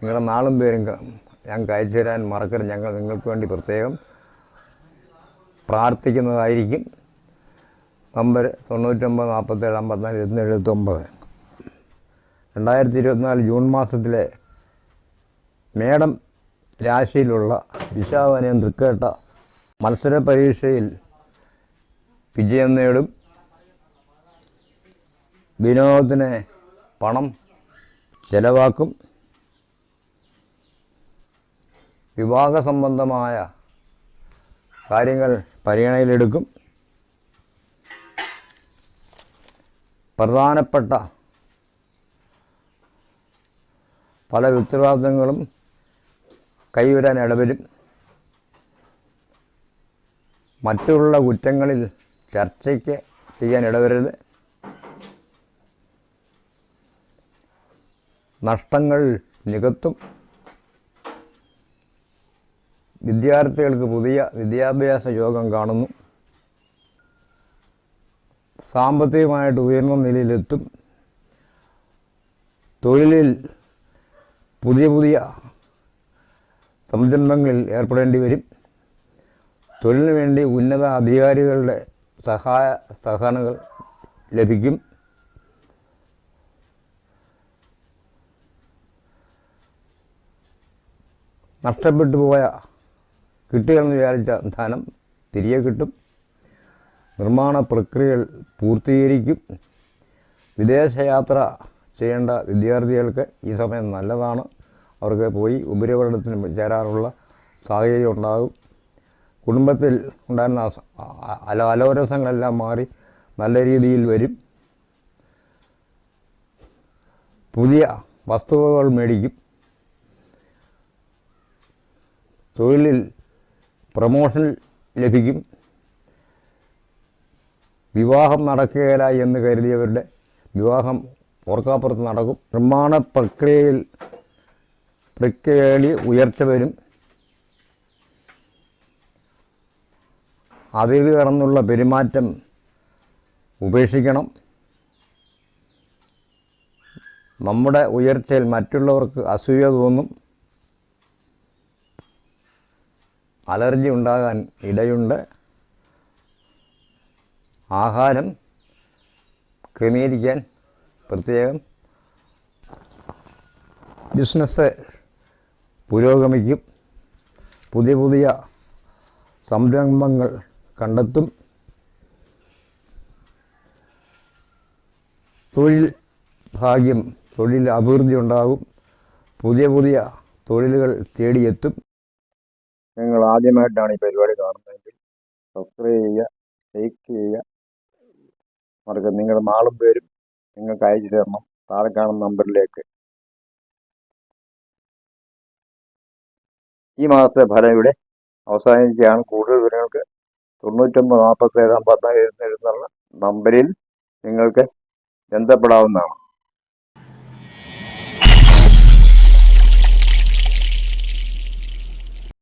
നിങ്ങളുടെ നാളും പേരും ഞങ്ങൾക്ക് അയച്ചു തരാൻ മറക്കരുത്. ഞങ്ങൾ നിങ്ങൾക്ക് വേണ്ടി പ്രത്യേകം പ്രാർത്ഥിക്കുന്നതായിരിക്കും. നമ്പർ തൊണ്ണൂറ്റൊമ്പത് നാൽപ്പത്തേഴ് അമ്പത്തിനാല് ഇരുന്നൂറ്റി എഴുപത്തൊമ്പത്. രണ്ടായിരത്തി ഇരുപത്തിനാല് ജൂൺ മാസത്തിലെ മേടം രാശിയിലുള്ള വിശാവനയം തൃക്കേട്ട മത്സര പരീക്ഷയിൽ വിജയം നേടും. വിനോദത്തിന് പണം ചെലവാക്കും. വിവാഹ സംബന്ധമായ കാര്യങ്ങൾ പരിഗണനയിലെടുക്കും. പ്രധാനപ്പെട്ട പല ഉത്തരവാദിത്തങ്ങളും കൈവരാൻ ഇടവരും. മറ്റുള്ള കുറ്റങ്ങളിൽ ചർച്ചയ്ക്ക് ചെയ്യാൻ ഇടവരരുത് നഷ്ടങ്ങൾ നികത്തും. വിദ്യാർത്ഥികൾക്ക് പുതിയ വിദ്യാഭ്യാസ യോഗം കാണുന്നു. സാമ്പത്തികമായിട്ട് ഉയർന്ന നിലയിലെത്തും. തൊഴിലിൽ പുതിയ പുതിയ സംരംഭങ്ങളിൽ ഏർപ്പെടേണ്ടി വരും. തൊഴിലിന് വേണ്ടി ഉന്നത അധികാരികളുടെ സഹായ സഹകരണങ്ങൾ ലഭിക്കും. നഷ്ടപ്പെട്ടു പോയ കിട്ടുകയെന്ന് വിചാരിച്ച ധനം തിരികെ കിട്ടും. നിർമ്മാണ പ്രക്രിയകൾ പൂർത്തീകരിക്കും. വിദേശയാത്ര ചെയ്യേണ്ട വിദ്യാർത്ഥികൾക്ക് ഈ സമയം നല്ലതാണ്. അവർക്ക് പോയി ഉപരിപഠനത്തിന് ചേരാറുള്ള സാഹചര്യം ഉണ്ടാകും. കുടുംബത്തിൽ ഉണ്ടായിരുന്ന അല അലോരസങ്ങളെല്ലാം മാറി നല്ല രീതിയിൽ വരും. പുതിയ വസ്തുവകൾ മേടിക്കും. തൊഴിലിൽ പ്രമോഷൻ ലഭിക്കും. വിവാഹം നടക്കുകയില്ല എന്ന് കരുതിയവരുടെ വിവാഹം ഓർക്കാപ്പുറത്ത് നടക്കും. നിർമ്മാണ പ്രക്രിയയിൽ പ്രക്രിയയിൽ ഉയർച്ച വരും. അതിൽ കടന്നുള്ള പെരുമാറ്റം ഉപേക്ഷിക്കണം. നമ്മുടെ ഉയർച്ചയിൽ മറ്റുള്ളവർക്ക് അസൂയ തോന്നും. അലർജി ഉണ്ടാകാൻ ഇടയുണ്ട്. ആഹാരം ക്രമീകരിക്കാൻ പ്രത്യേകം ബിസിനസ് പുരോഗമിക്കും. പുതിയ പുതിയ സംരംഭങ്ങൾ കണ്ടെത്തും. തൊഴിൽ ഭാഗ്യം തൊഴിൽ അഭിവൃദ്ധി ഉണ്ടാകും. പുതിയ പുതിയ തൊഴിലുകൾ തേടിയെത്തും. നിങ്ങൾ ആദ്യമായിട്ടാണ് ഈ പരിപാടി കാണുന്നതെങ്കിൽ സബ്സ്ക്രൈബ് ചെയ്യുക ലൈക്ക് ചെയ്യുക. മറക്കുക നിങ്ങളുടെ നാളും പേരും നിങ്ങൾക്ക് അയച്ചു തരണം. താഴെ കാണുന്ന നമ്പറിലേക്ക്. ഈ മാസത്തെ ഫലം ഇവിടെ അവസാനിക്കുകയാണ്. കൂടുതൽ വിവരങ്ങൾക്ക് തൊണ്ണൂറ്റൊമ്പത് നാൽപ്പത്തേഴ് അമ്പത്തിനാല് എഴുന്നേഴുന്നുള്ള നമ്പറിൽ നിങ്ങൾക്ക് ബന്ധപ്പെടാവുന്നതാണ്.